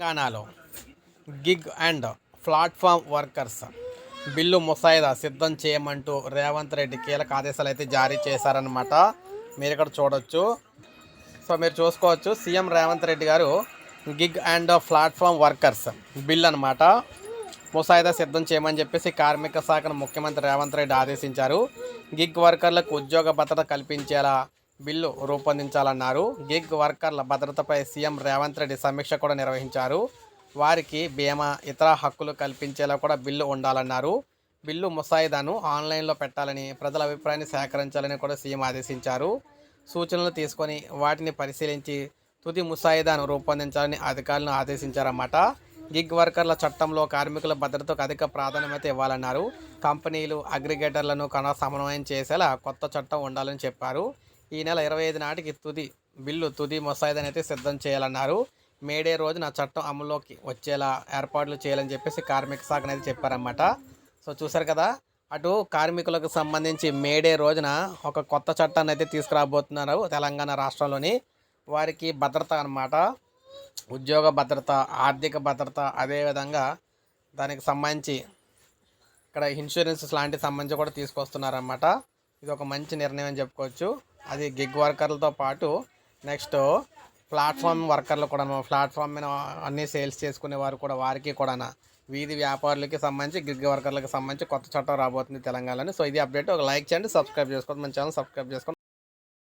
తెలంగాణలో gig and platform workers bill ముసాయిదా సిద్ధం చేయమంటూ రేవంత్ రెడ్డి కీలక ఆదేశాలు అయితే జారీ చేశారనమాట మీరు ఇక్కడ చూడొచ్చు. సో మీరు చూసుకోవచ్చు CM Revanth Reddy garu gig and platform workers bill అనమాట ముసాయిదా సిద్ధం చేయమని చెప్పేసి కార్మిక శాఖను ముఖ్యమంత్రి రేవంత్ రెడ్డి ఆదేశించారు. గిగ్ వర్కర్లకు ఉద్యోగ భద్రత కల్పించేలా బిల్లు రూపొందించాలన్నారు. గిగ్ వర్కర్ల భద్రతపై సీఎం రేవంత్ రెడ్డి సమీక్ష కూడా నిర్వహించారు. వారికి బీమా ఇతర హక్కులు కల్పించేలా కూడా బిల్లు ఉండాలన్నారు. బిల్లు ముసాయిదాను ఆన్లైన్లో పెట్టాలని ప్రజల అభిప్రాయాన్ని సేకరించాలని కూడా సీఎం ఆదేశించారు. సూచనలు తీసుకొని వాటిని పరిశీలించి తుది ముసాయిదాను రూపొందించాలని అధికారులను ఆదేశించారన్నమాట. గిగ్ వర్కర్ల చట్టంలో కార్మికుల భద్రతకు అధిక ప్రాధాన్యత ఇవ్వాలన్నారు. కంపెనీలు అగ్రిగేటర్లను కన సమన్వయం చేసేలా కొత్త చట్టం ఉండాలని చెప్పారు. ఈ నెల ఇరవై ఐదు నాటికి తుది బిల్లు తుది ముసాయిదాని అయితే సిద్ధం చేయాలన్నారు. మేడే రోజున చట్టం అమల్లోకి వచ్చేలా ఏర్పాట్లు చేయాలని చెప్పేసి కార్మిక శాఖ అనేది చెప్పారన్నమాట. సో చూసారు కదా అటు కార్మికులకు సంబంధించి మేడే రోజున ఒక కొత్త చట్టాన్ని అయితే తీసుకురాబోతున్నారు తెలంగాణ రాష్ట్రంలోని. వారికి భద్రత అన్నమాట. ఉద్యోగ భద్రత ఆర్థిక భద్రత అదేవిధంగా దానికి సంబంధించి ఇక్కడ ఇన్సూరెన్సెస్ లాంటి సంబంధించి కూడా తీసుకొస్తున్నారన్నమాట. ఇది ఒక మంచి నిర్ణయం అని చెప్పుకోవచ్చు. అది గిగ్ వర్కర్లతో పాటు నెక్స్ట్ ప్లాట్ఫామ్ వర్కర్లు కూడా ప్లాట్ఫామ్ మీద అన్ని సేల్స్ చేసుకునే వారు కూడా వారికి కూడా వీధి వ్యాపారులకి సంబంధించి గిగ్ వర్కర్లకు సంబంధించి కొత్త చట్టం రాబోతుంది తెలంగాణలో. సో ఇది అప్డేట్ ఒక లైక్ చేయండి సబ్స్క్రైబ్ చేసుకోండి మన ఛానల్ సబ్స్క్రైబ్ చేసుకోండి.